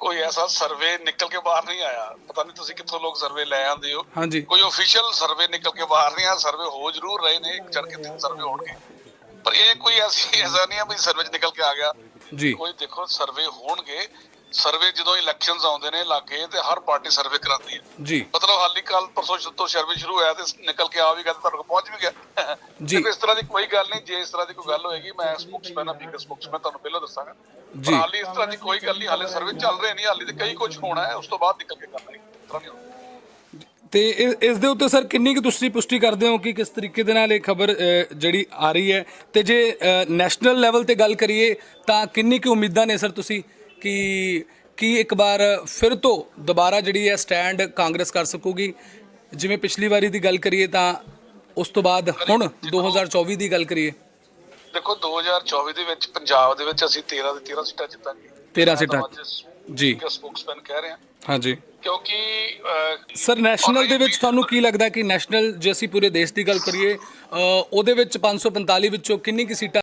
ਕੋਈ ਐਸਾ ਸਰਵੇ ਨਿਕਲ ਕੇ ਬਾਹਰ ਨਹੀਂ ਆਇਆ। ਪਤਾ ਨਹੀਂ ਤੁਸੀਂ ਕਿੱਥੋਂ ਲੋਕ ਸਰਵੇ ਲੈ ਆਂਦੇ ਹੋ। ਹਾਂਜੀ। ਕੋਈ ਅਫੀਸ਼ੀਅਲ ਸਰਵੇ ਨਿਕਲ ਕੇ ਬਾਹਰ ਨਹੀਂ ਆ ਸਰਵੇ ਹੋ ਜ਼ਰੂਰ ਰਹੇ ਨੇ। ਚੜ ਕੇ ਤਿੰਨ ਸਰਵੇ ਹੋਣਗੇ। ਪਰ ਇਹ ਕੋਈ ਐਸੀ ਐਸਾ ਨਹੀਂ ਆ ਵੀ ਸਰਵੇ ਚ ਨਿਕਲ ਕੇ ਆ ਗਿਆ। ਜੀ। ਕੋਈ ਦੇਖੋ ਸਰਵੇ ਹੋਣਗੇ। ਸਰਵੇ ਜਦੋਂ ਇਲੈਕਸ਼ਨਸ ਆਉਂਦੇ ਨੇ ਲਾਗੇ ਤੇ ਹਰ ਪਾਰਟੀ ਸਰਵੇ ਕਰਾਉਂਦੀ ਹੈ। ਜੀ। ਮਤਲਬ ਹਾਲੀ ਕੱਲ ਪਰਸੋਂ ਤੋਂ ਸਰਵੇ ਸ਼ੁਰੂ ਹੋਇਆ ਤੇ ਨਿਕਲ ਕੇ ਆ ਵੀ ਗਿਆ ਤੇ ਤੁਹਾਡੇ ਕੋਲ ਪਹੁੰਚ ਵੀ ਗਿਆ। ਜੀ। ਇਸ ਤਰ੍ਹਾਂ ਦੀ ਕੋਈ ਗੱਲ ਨਹੀਂ ਜੇ ਇਸ ਤਰ੍ਹਾਂ ਦੀ ਕੋਈ ਗੱਲ ਹੋਏਗੀ ਮੈਂ ਸਪੋਕਸਮੈਨ ਆ ਬਿਗਰ ਸਪੋਕਸਮੈਨ ਤੁਹਾਨੂੰ ਪਹਿਲਾਂ ਦੱਸਾਂਗਾ ਜੀ। ਹਾਲੀ ਇਸ ਤਰ੍ਹਾਂ ਦੀ ਕੋਈ ਗੱਲ ਨਹੀਂ ਹਾਲੇ ਸਰਵੇ ਚੱਲ ਰਹੇ ਨਹੀਂ ਹਾਲੀ ਤੇ ਕਈ ਕੁਝ ਹੋਣਾ ਹੈ ਉਸ ਤੋਂ ਬਾਅਦ ਨਿਕਲ ਕੇ ਕਰਨਾ। ਤੇ ਇਸ ਦੇ ਉੱਤੇ ਸਰ ਕਿੰਨੀ ਕੁ ਤੁਸੀਂ ਪੁਸ਼ਟੀ ਕਰਦੇ ਹੋ ਕਿ ਕਿਸ ਤਰੀਕੇ ਦੇ ਨਾਲ ਇਹ ਖਬਰ ਜਿਹੜੀ ਆ ਰਹੀ ਹੈ ਤੇ ਜੇ ਨੈਸ਼ਨਲ ਲੈਵਲ ਤੇ ਗੱਲ ਕਰੀਏ ਤਾਂ ਕਿੰਨੀ ਕੁ ਉਮੀਦਾਂ ਨੇ ਸਰ ਤੁਸੀਂ ਕਿ ਕੀ ਇੱਕ ਵਾਰ ਫਿਰ ਤੋਂ ਦੁਬਾਰਾ ਜਿਹੜੀ ਹੈ ਸਟੈਂਡ ਕਾਂਗਰਸ ਕਰ ਸਕੂਗੀ ਜਿਵੇਂ ਪਿਛਲੀ ਵਾਰੀ ਦੀ ਗੱਲ ਕਰੀਏ ਤਾਂ ਉਸ ਤੋਂ ਬਾਅਦ ਹੁਣ 2024 ਦੀ ਗੱਲ ਕਰੀਏ। ਦੇਖੋ 2024 ਦੇ ਵਿੱਚ ਪੰਜਾਬ ਦੇ ਵਿੱਚ ਅਸੀਂ 13 ਦੇ 13 ਸੀਟਾਂ ਜਿੱਤਾਂਗੇ। 13 ਸੀਟਾਂ। ਜੀ। ਸਪੋਕਸਮੈਨ ਕਹਿ ਰਹੇ। ਹਾਂ ਹਾਂਜੀ। ਕਿਉਂਕਿ ਸਰ ਨੈਸ਼ਨਲ ਦੇ ਵਿੱਚ ਤੁਹਾਨੂੰ ਕੀ ਲੱਗਦਾ ਕਿ ਨੈਸ਼ਨਲ ਜੇ ਅਸੀਂ ਪੂਰੇ ਦੇਸ਼ ਦੀ ਗੱਲ ਕਰੀਏ ਉਹਦੇ ਵਿੱਚ 545 ਵਿੱਚੋਂ ਕਿੰਨੀ ਕੁ ਸੀਟਾਂ